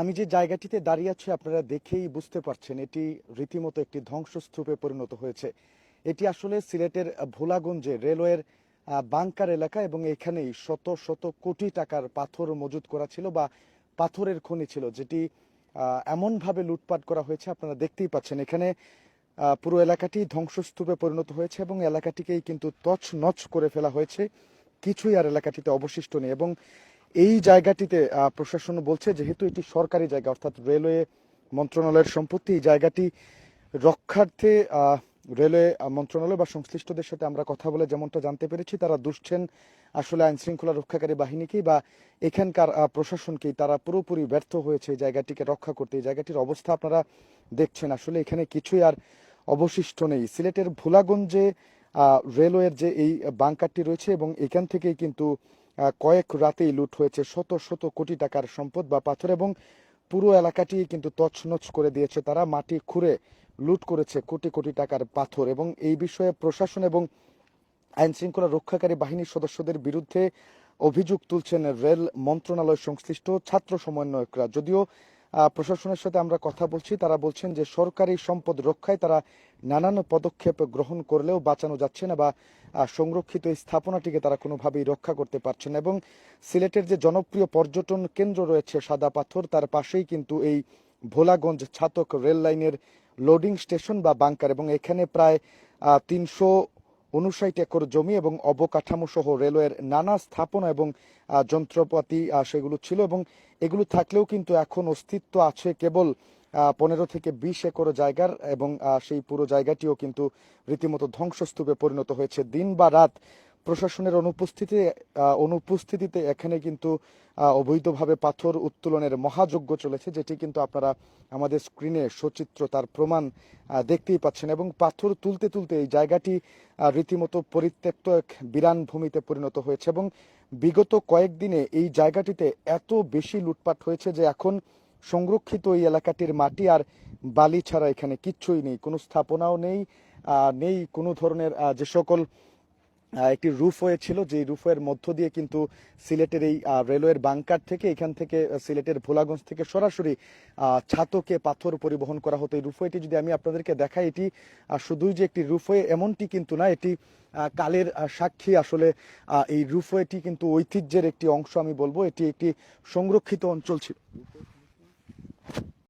আমি যে জায়গাটিতে দাঁড়িয়ে আছি, আপনারা দেখেই বুঝতে পারছেন, এটি রীতিমতো একটি ধ্বংসস্তূপে পরিণত হয়েছে। এটি আসলে সিলেটের ভোলাগঞ্জে রেলওয়ের বাংকার এলাকা এবং এখানেই শত শত কোটি টাকার পাথর মজুত করা ছিল বা পাথরের খনি ছিল, যেটি এমনভাবে লুটপাট করা হয়েছে, আপনারা দেখতেই পাচ্ছেন। এখানে পুরো এলাকাটি ধ্বংসস্তূপে পরিণত হয়েছে এবং এলাকাটিকেই কিন্তু তছ নছ করে ফেলা হয়েছে। কিছুই আর এলাকাটিতে অবশিষ্ট নেই এবং এই জায়গাটিতে প্রশাসন বলছে যেহেতু এটি সরকারি জায়গা, অর্থাৎ রেলওয়ে মন্ত্রণালয়ের সম্পত্তি, এই জায়গাটি রক্ষার্থে রেলওয়ে মন্ত্রণালয় বা সংশ্লিষ্টদের সাথে আমরা কথা বলে যেমনটা জানতে পেরেছি, তারা দুষছেন আসলে আইন শৃঙ্খলা রক্ষাকারী বাহিনীকেই বা এখানকার প্রশাসনকেই। তারা পুরোপুরি ব্যর্থ হয়েছে এই জায়গাটিকে রক্ষা করতে। এই জায়গাটির অবস্থা আপনারা দেখছেন। আসলে এখানে কিছুই আর অবশিষ্ট নেই। সিলেটের ভোলাগঞ্জে রেলওয়ের যে এই বাংকারটি রয়েছে এবং এখান থেকেই কিন্তু কয়েক রাতেই লুট হয়েছে শত শত কোটি টাকার সম্পদ বা পাথর এবং পুরো এলাকাটি কিন্তু তছনছ করে দিয়েছে তারা। মাটি খুঁড়ে লুট করেছে কোটি কোটি টাকার পাথর এবং এই বিষয়ে প্রশাসন এবং আইন শৃঙ্খলা রক্ষাকারী বাহিনীর সদস্যদের বিরুদ্ধে অভিযোগ তুলছেন রেল মন্ত্রণালয় সংশ্লিষ্ট ছাত্র সমন্বয়করা। যদিও প্রশাসনের সাথে আমরা কথা বলছি। তারা বলছেন যে সরকারি সম্পদ রক্ষায় তারা নানান পদক্ষেপ গ্রহণ করলেও বাঁচানো যাচ্ছে না বা সংরক্ষিত স্থাপনাটিকে তারা কোনোভাবেই রক্ষা করতে পারছেন এবং সিলেটের যে জনপ্রিয় পর্যটন কেন্দ্র রয়েছে সাদা পাথর, তার পাশেই কিন্তু এই ভোলাগঞ্জ ছাতক রেল লাইনের লোডিং স্টেশন বা বাংকার এবং এখানে প্রায় তিনশো উনষাট একর জমি এবং অবকাঠামো সহ রেলওয়ের নানা স্থাপনা এবং যন্ত্রপাতি সেগুলো ছিল এবং এগুলো থাকলেও কিন্তু এখন অস্তিত্ব আছে কেবল পনেরো থেকে বিশ একর জায়গার এবং সেই পুরো জায়গাটিও কিন্তু রীতিমতো ধ্বংসস্তূপে পরিণত হয়েছে। দিন বা রাত প্রশাসনের অনুপস্থিতি অনুপস্থিতিতে এখানে কিন্তু অবৈধভাবে পাথর উত্তোলনের মহাযজ্ঞ চলেছে, যেটি কিন্তু আপনারা আমাদের স্ক্রিনে সচিত্র তার প্রমাণ দেখতেই পাচ্ছেন এবং পাথর তুলতে তুলতে এই জায়গাটি রীতিমতো পরিত্যক্ত এক বিরান ভূমিতে পরিণত হয়েছে এবং বিগত কয়েকদিনে এই জায়গাটিতে এত বেশি লুটপাট হয়েছে যে এখন সংরক্ষিত এই এলাকাটির মাটি আর বালি ছাড়া এখানে কিচ্ছুই নেই, কোনো স্থাপনাও নেই নেই কোনো ধরনের যে সকল একটি রুফওয়ে ছিল যে রুফওয়ের মধ্য দিয়ে কিন্তু সিলেটের এই রেলওয়ের বাংকার থেকে, এখান থেকে সিলেটের ভোলাগঞ্জ থেকে সরাসরি ছাতকে পাথর পরিবহন করা হতো এই রুফওয়েটি। যদি আমি আপনাদেরকে দেখাই, এটি শুধুই যে একটি রুফওয়ে এমনটি কিন্তু না, এটি কালের সাক্ষী আসলে এই রুফওয়েটি কিন্তু ঐতিহ্যের একটি অংশ আমি বলব। এটি একটি সংরক্ষিত অঞ্চল ছিল।